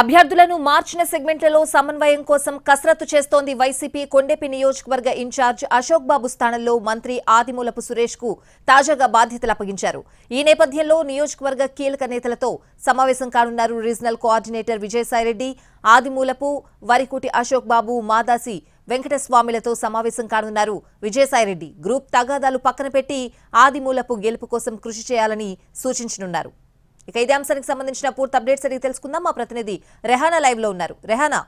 అభ్యర్థులను మార్చిన సెగ్మెంట్లలో సమన్వయం కోసం కసరత్తు చేస్తోంది వైసీపీ కొండెపి నియోజకవర్గ ఇన్ఛార్జ్ అశోక్ బాబు స్థానంలో మంత్రి ఆదిమూలపు సురేష్కు తాజాగా బాధ్యతలు అప్పగించారు. ఈ నేపథ్యంలో నియోజకవర్గ కీలక నేతలతో సమావేశం కానున్నారు రీజనల్ కోఆర్డినేటర్ విజయసాయిరెడ్డి ఆదిమూలపు వరికుటి అశోక్ బాబు మాదాసి వెంకటస్వామిలతో సమావేశం కానున్నారు విజయసాయిరెడ్డి. గ్రూప్ తగాదాలు పక్కన పెట్టి ఆదిమూలపు గెలుపు కోసం కృషి చేయాలని సూచించనున్నారు. ఇక ఇదే అంశానికి సంబంధించిన పూర్తి అప్డేట్స్ అడిగి తెలుసుకుందాం. మా ప్రతినిధి రెహానా లైవ్లో ఉన్నారు. రెహానా?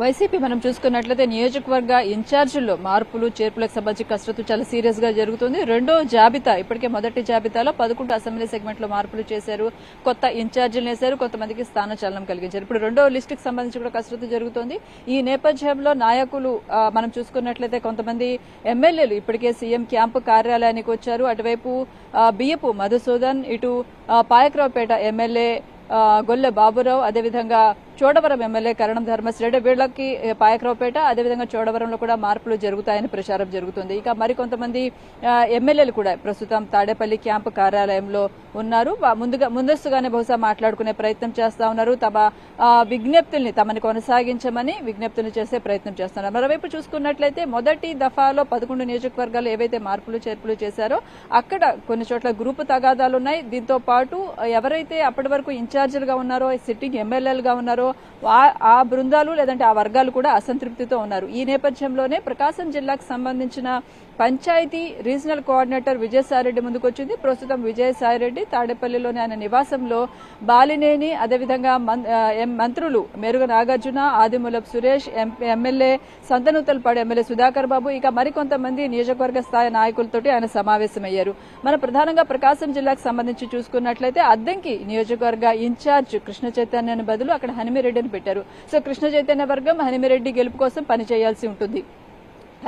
వైసీపీ మనం చూసుకున్నట్లయితే నియోజకవర్గ ఇన్ఛార్జీల్లో మార్పులు చేర్పులకు సంబంధించి కసరత్తు చాలా సీరియస్గా జరుగుతుంది. రెండో జాబితా ఇప్పటికే మొదటి జాబితాలో పదకొండు అసెంబ్లీ సెగ్మెంట్లో మార్పులు చేశారు. కొత్త ఇన్ఛార్జీలు వేశారు కొంతమందికి స్థానచలనం కలిగించారు. ఇప్పుడు రెండో లిస్ట్ సంబంధించి కూడా కసరత్తు జరుగుతోంది. ఈ నేపథ్యంలో నాయకులు మనం చూసుకున్నట్లయితే కొంతమంది ఎమ్మెల్యేలు ఇప్పటికే సీఎం క్యాంపు కార్యాలయానికి వచ్చారు. అటువైపు బియ్యపు మధుసూదన్ ఇటు పాయకరావుపేట ఎమ్మెల్యే గొల్లె బాబురావు అదేవిధంగా చోడవరం ఎమ్మెల్యే కరణం ధర్మశ్రెడ్డి వీళ్ళకి ఏ, పాయకరావుపేట అదేవిధంగా చోడవరంలో కూడా మార్పులు జరుగుతాయని ప్రచారం జరుగుతుంది. ఇక మరికొంతమంది ఎమ్మెల్యేలు కూడా ప్రస్తుతం తాడేపల్లి క్యాంపు కార్యాలయంలో ఉన్నారు. ముందుగా ముందస్తుగానే బహుశా మాట్లాడుకునే ప్రయత్నం చేస్తా ఉన్నారు. తమ విజ్ఞప్తుల్ని తమని కొనసాగించమని విజ్ఞప్తులు చేసే ప్రయత్నం చేస్తున్నారు. మరోవైపు చూసుకున్నట్లయితే మొదటి దఫాలో పదకొండు నియోజకవర్గాలు ఏవైతే మార్పులు చేర్పులు చేశారో అక్కడ కొన్ని చోట్ల గ్రూపు తగాదాలు ఉన్నాయి. దీంతో పాటు ఎవరైతే అప్పటి వరకు ఇన్ఛార్జీలుగా ఉన్నారో సిట్టింగ్ ఎమ్మెల్యేలుగా ఉన్నారో ఆ- ఆ బృందాలు లేదంటే ఆ వర్గాలు కూడా అసంతృప్తితో ఉన్నారు. ఈ నేపథ్యంలోనే ప్రకాశం జిల్లాకు సంబంధించిన పంచాయతీ రీజనల్ కోఆర్డినేటర్ విజయసాయిరెడ్డి ముందుకొచ్చింది. ప్రస్తుతం విజయసాయిరెడ్డి తాడేపల్లిలోని ఆయన నివాసంలో. బాలినేని అదేవిధంగా ఎం- మంత్రులు మెరుగ నాగార్జున ఆదిమూలపు సురేష్ ఎమ్మెల్యే సంతనూతలపాడు ఎమ్మెల్యే సుధాకర్ బాబు ఇక మరికొంతమంది నియోజకవర్గ స్థాయి నాయకులతోటి ఆయన సమావేశమయ్యారు. మన ప్రధానంగా ప్రకాశం జిల్లాకు సంబంధించి చూసుకున్నట్లయితే అద్దంకి నియోజకవర్గ ఇన్ఛార్జ్ కృష్ణ చైతన్యని బదులు అక్కడ హనిమిరెడ్డిని పెట్టారు. సో కృష్ణ చైతన్య వర్గం హనిమిరెడ్డి గెలుపు కోసం పనిచేయాల్సి ఉంటుంది.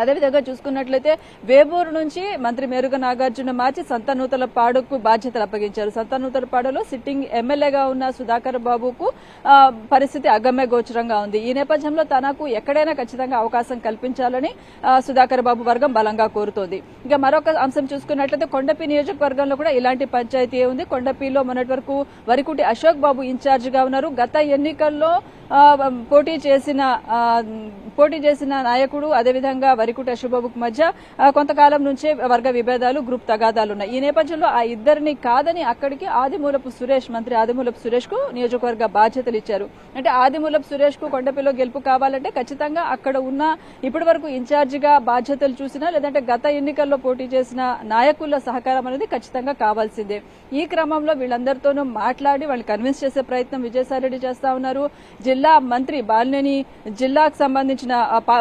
అదేవిధంగా చూసుకున్నట్లయితే వేబూరు నుంచి మంత్రి మేరుగ నాగార్జున మార్చి సంతానూతల పాడుకు బాధ్యతలు అప్పగించారు. సంతానూతల పాడులో సిట్టింగ్ ఎమ్మెల్యేగా ఉన్న సుధాకర్ బాబుకు పరిస్థితి అగమ్య గోచరంగా ఉంది. ఈ నేపథ్యంలో తనకు ఎక్కడైనా ఖచ్చితంగా అవకాశం కల్పించాలని సుధాకర్ బాబు వర్గం బలంగా కోరుతోంది. ఇక మరొక అంశం చూసుకున్నట్లయితే కొండపి నియోజకవర్గంలో కూడా ఇలాంటి పంచాయతీ ఉంది. కొండపిలో మొన్నటి వరకు వరికుటి అశోక్ బాబు ఇన్ఛార్జిగా ఉన్నారు. గత ఎన్నికల్లో పోటీ చేసిన పోటీ చేసిన నాయకుడు అదేవిధంగా వరికుట అశోక్ మధ్య కొంతకాలం నుంచే వర్గ విభేదాలు గ్రూప్ తగాదాలు ఉన్నాయి. ఈ నేపథ్యంలో ఆ ఇద్దరిని కాదని అక్కడికి ఆదిమూలపు సురేష్ మంత్రి ఆదిమూలపు సురేష్కు నియోజకవర్గ బాధ్యతలు ఇచ్చారు. అంటే ఆదిమూలపు సురేష్కు కొండపిలో గెలుపు కావాలంటే ఖచ్చితంగా అక్కడ ఉన్న ఇప్పటి వరకు ఇన్ఛార్జిగా బాధ్యతలు చూసినా లేదంటే గత ఎన్నికల్లో పోటీ చేసిన నాయకుల సహకారం అనేది ఖచ్చితంగా కావాల్సిందే. ఈ క్రమంలో వీళ్ళందరితోనూ మాట్లాడి వాళ్ళు కన్విన్స్ చేసే ప్రయత్నం విజయసాయిరెడ్డి చేస్తా ఉన్నారు. జిల్లా మంత్రి బాలినేని జిల్లాకు సంబంధించిన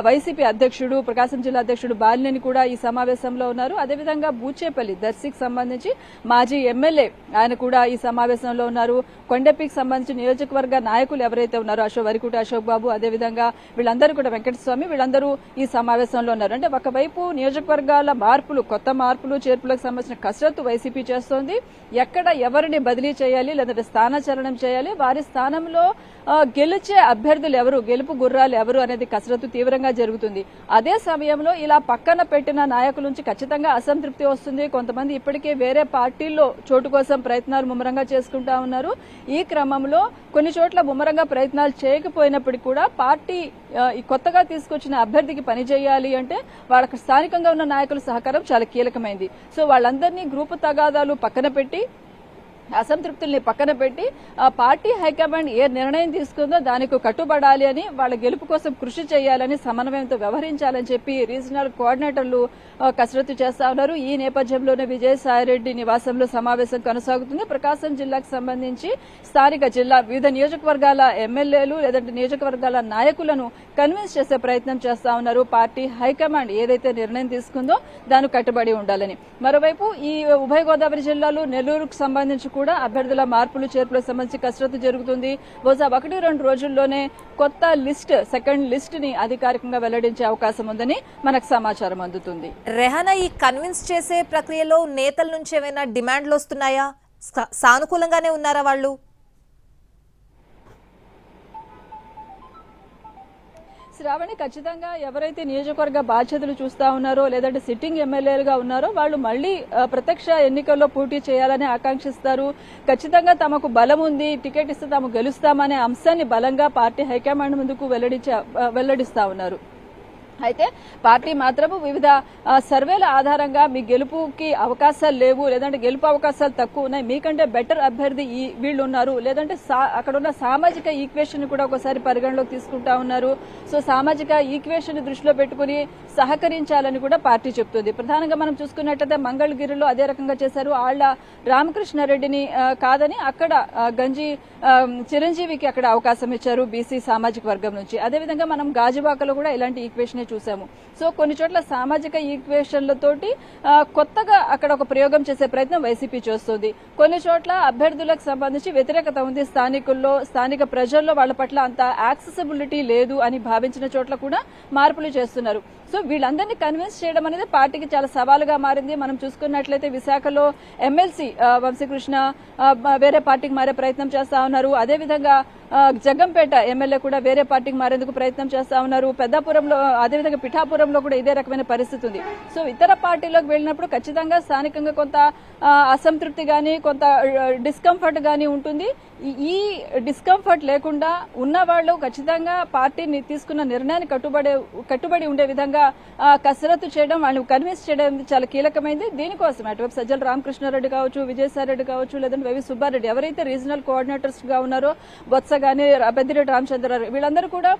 వైసీపీ అధ్యక్షుడు ప్రకాశం జిల్లా అధ్యక్షుడు బాలినేని కూడా ఈ సమావేశంలో ఉన్నారు. అదేవిధంగా బూచేపల్లి దర్శికి సంబంధించి మాజీ ఎమ్మెల్యే ఆయన కూడా ఈ సమావేశంలో ఉన్నారు. కొండపికి సంబంధించి నియోజకవర్గ నాయకులు ఎవరైతే ఉన్నారో అశోక్ వరికుటి అశోక్ బాబు అదేవిధంగా వీళ్ళందరూ కూడా వెంకటస్వామి వీళ్ళందరూ ఈ సమావేశంలో ఉన్నారు. అంటే ఒకవైపు నియోజకవర్గాల మార్పులు కొత్త మార్పులు చేర్పులకు సంబంధించిన కసరత్తు వైసీపీ చేస్తోంది. ఎక్కడ ఎవరిని బదిలీ చేయాలి లేదంటే స్థానచలనం చేయాలి? వారి స్థానంలో గెలిచి వచ్చే అభ్యర్థులు ఎవరు గెలుపు గుర్రాలు ఎవరు అనేది కసరత్తు తీవ్రంగా జరుగుతుంది. అదే సమయంలో ఇలా పక్కన పెట్టిన నాయకుల నుంచి ఖచ్చితంగా అసంతృప్తి వస్తుంది. కొంతమంది ఇప్పటికే వేరే పార్టీల్లో చోటు కోసం ప్రయత్నాలు ముమ్మరంగా చేసుకుంటా ఉన్నారు. ఈ క్రమంలో కొన్ని చోట్ల ముమ్మరంగా ప్రయత్నాలు చేయకపోయినప్పటికీ కూడా పార్టీ ఈ కొత్తగా తీసుకొచ్చిన అభ్యర్థికి పని చేయాలి అంటే వాళ్ళకి స్థానికంగా ఉన్న నాయకుల సహకారం చాలా కీలకమైంది. సో వాళ్ళందరినీ గ్రూపు తగాదాలు పక్కన పెట్టి అసంతృప్తుల్ని పక్కన పెట్టి ఆ పార్టీ హైకమాండ్ ఏ నిర్ణయం తీసుకుందో దానికి కట్టుబడాలి అని వాళ్ళ గెలుపు కోసం కృషి చేయాలని సమన్వయంతో వ్యవహరించాలని చెప్పి రీజనల్ కోఆర్డినేటర్లు కసరత్తు చేస్తా ఉన్నారు. ఈ నేపథ్యంలోనే విజయసాయిరెడ్డి నివాసంలో సమావేశం కొనసాగుతుంది. ప్రకాశం జిల్లాకు సంబంధించి స్థానిక జిల్లా వివిధ నియోజకవర్గాల ఎమ్మెల్యేలు లేదంటే నియోజకవర్గాల నాయకులను కన్విన్స్ చేసే ప్రయత్నం చేస్తా ఉన్నారు. పార్టీ హైకమాండ్ ఏదైతే నిర్ణయం తీసుకుందో దానికి కట్టుబడి ఉండాలని. మరోవైపు ఈ ఉభయ గోదావరి జిల్లాలో నెల్లూరుకు సంబంధించి కూడా అభ్యర్థుల మార్పులు చేర్పులకు సంబంధించి కసరత్తు జరుగుతుంది. బహుశా ఒకటి రెండు రోజుల్లోనే కొత్త లిస్ట్ సెకండ్ లిస్ట్ని అధికారికంగా వెల్లడించే అవకాశం ఉందని మనకు సమాచారం అందుతుంది. రెహనా ఈ కన్విన్స్ చేసే ప్రక్రియలో నేతల నుంచి ఏమైనా డిమాండ్లు వస్తున్నాయా? సా- సానుకూలంగానే ఉన్నారా వాళ్ళు? శ్రావణి ఖచ్చితంగా ఎవరైతే నియోజకవర్గ బాధ్యతలు చూస్తా ఉన్నారో లేదంటే సిట్టింగ్ ఎమ్మెల్యేలుగా ఉన్నారో వాళ్ళు మళ్ళీ ప్రత్యక్ష ఎన్నికల్లో పోటీ చేయాలని ఆకాంక్షిస్తారు. ఖచ్చితంగా తమకు బలం ఉంది టికెట్ ఇస్తే తాము గెలుస్తామనే అంశాన్ని బలంగా పార్టీ హైకమాండ్ ముందుకు వెల్లడించే వెల్లడిస్తా ఉన్నారు. అయితే పార్టీ మాత్రము వివిధ సర్వేల ఆధారంగా మీ గెలుపుకి అవకాశాలు లేవు లేదంటే గెలుపు అవకాశాలు తక్కువ ఉన్నాయి మీకంటే బెటర్ అభ్యర్థి ఈ వీళ్ళు ఉన్నారు లేదంటే సా- అక్కడ ఉన్న సామాజిక ఈక్వేషన్ కూడా ఒకసారి పరిగణలోకి తీసుకుంటా ఉన్నారు. సో సామాజిక ఈక్వేషన్ దృష్టిలో పెట్టుకుని సహకరించాలని కూడా పార్టీ చెప్తుంది. ప్రధానంగా మనం చూసుకున్నట్లయితే మంగళగిరిలో అదే రకంగా చేశారు. ఆళ్ళ రామకృష్ణారెడ్డిని కాదని అక్కడ గంజి చిరంజీవికి అక్కడ అవకాశం ఇచ్చారు బీసీ సామాజిక వర్గం నుంచి. అదేవిధంగా మనం గాజువాకలో కూడా ఇలాంటి ఈక్వేషన్ చూసాము సో కొన్ని చోట్ల సామాజిక ఈక్వేషన్లతోటి కొత్తగా అక్కడ ఒక ప్రయోగం చేసే ప్రయత్నం వైసీపీ చేస్తుంది. కొన్ని చోట్ల అభ్యర్థులకు సంబంధించి వ్యతిరేకత ఉంది. స్థానికుల్లో స్థానిక ప్రజల్లో వాళ్ళ పట్ల అంత యాక్సెసిబిలిటీ లేదు అని భావించిన చోట్ల కూడా మార్పులు చేస్తున్నారు. సో వీళ్ళందరినీ కన్విన్స్ చేయడం అనేది పార్టీకి చాలా సవాలుగా మారింది. మనం చూసుకున్నట్లయితే విశాఖలో ఎమ్మెల్సీ వంశీకృష్ణ వేరే పార్టీకి మారే ప్రయత్నం చేస్తా ఉన్నారు. అదేవిధంగా ఆ, జగ్గంపేట ఎమ్మెల్యే కూడా వేరే పార్టీకి మారేందుకు ప్రయత్నం చేస్తా ఉన్నారు. పెద్దాపురంలో అదేవిధంగా పిఠాపురంలో కూడా ఇదే రకమైన పరిస్థితి ఉంది. సో ఇతర పార్టీలోకి వెళ్ళినప్పుడు ఖచ్చితంగా స్థానికంగా కొంత అసంతృప్తి కానీ కొంత డిస్కంఫర్ట్ కానీ ఉంటుంది. ఈ- ఈ డిస్కంఫర్ట్ లేకుండా ఉన్న వాళ్ళు ఖచ్చితంగా పార్టీని తీసుకున్న నిర్ణయాన్ని కట్టుబడే కట్టుబడి ఉండే విధంగా ఆ, కసరత్తు చేయడం వాళ్ళని కన్విన్స్ చేయడం చాలా కీలకమైంది. దీనికోసం అటువైపు సజ్జల రామకృష్ణారెడ్డి కావచ్చు విజయసాయి రెడ్డి కావచ్చు లేదంటే వైవి సుబ్బారెడ్డి ఎవరైతే రీజనల్ కోఆర్డినేటర్స్గా ఉన్నారో బొత్స గానీ పెద్దిరెడ్డి రామచంద్రారెడ్డి వీళ్ళందరూ కూడా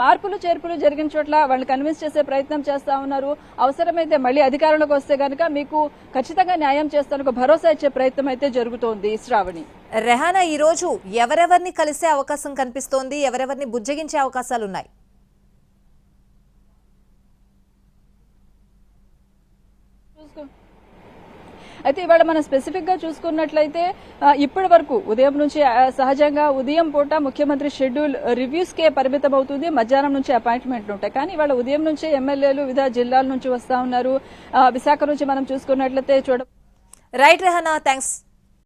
మార్పులు చేర్పులు జరిగిన చోట్ల వాళ్ళని కన్విన్స్ చేసే ప్రయత్నం చేస్తా ఉన్నారు. అవసరమైతే మళ్ళీ అధికారంలోకి వస్తే గనక మీకు ఖచ్చితంగా న్యాయం చేస్తాను ఒక భరోసా ఇచ్చే ప్రయత్నం అయితే జరుగుతోంది శ్రావణి. రెహానా ఈ రోజు ఎవరెవరిని కలిసే అవకాశం కనిపిస్తోంది? ఎవరెవరిని బుజ్జగించే అవకాశాలున్నాయి? అయితే ఇవాళ మనం స్పెసిఫిక్గా చూసుకున్నట్లయితే ఇప్పటి వరకు ఉదయం నుంచి సహజంగా ఉదయం పూట ముఖ్యమంత్రి షెడ్యూల్ రివ్యూస్ కే పరిమితం అవుతుంది మధ్యాహ్నం నుంచి అపాయింట్మెంట్లు ఉంటాయి. కానీ ఇవాళ ఉదయం నుంచి ఎమ్మెల్యేలు వివిధ జిల్లాల నుంచి వస్తా ఉన్నారు. విశాఖ నుంచి మనం చూసుకున్నట్లయితే చూడ రైట్ రెహనా థ్యాంక్స్